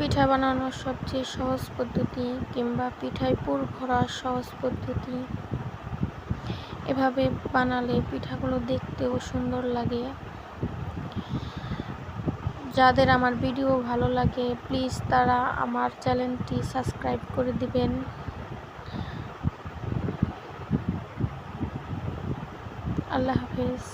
পিঠা বানানোর সবচেয়ে সহজ পদ্ধতি কিংবা পিঠায় পুর ভরার সহজ পদ্ধতি। এভাবে বানালে পিঠাগুলো দেখতেও সুন্দর লাগে। যাদের আমার ভিডিও ভালো লাগে, প্লিজ তারা আমার চ্যানেলটি সাবস্ক্রাইব করে দিবেন। আল্লাহ হাফেজ।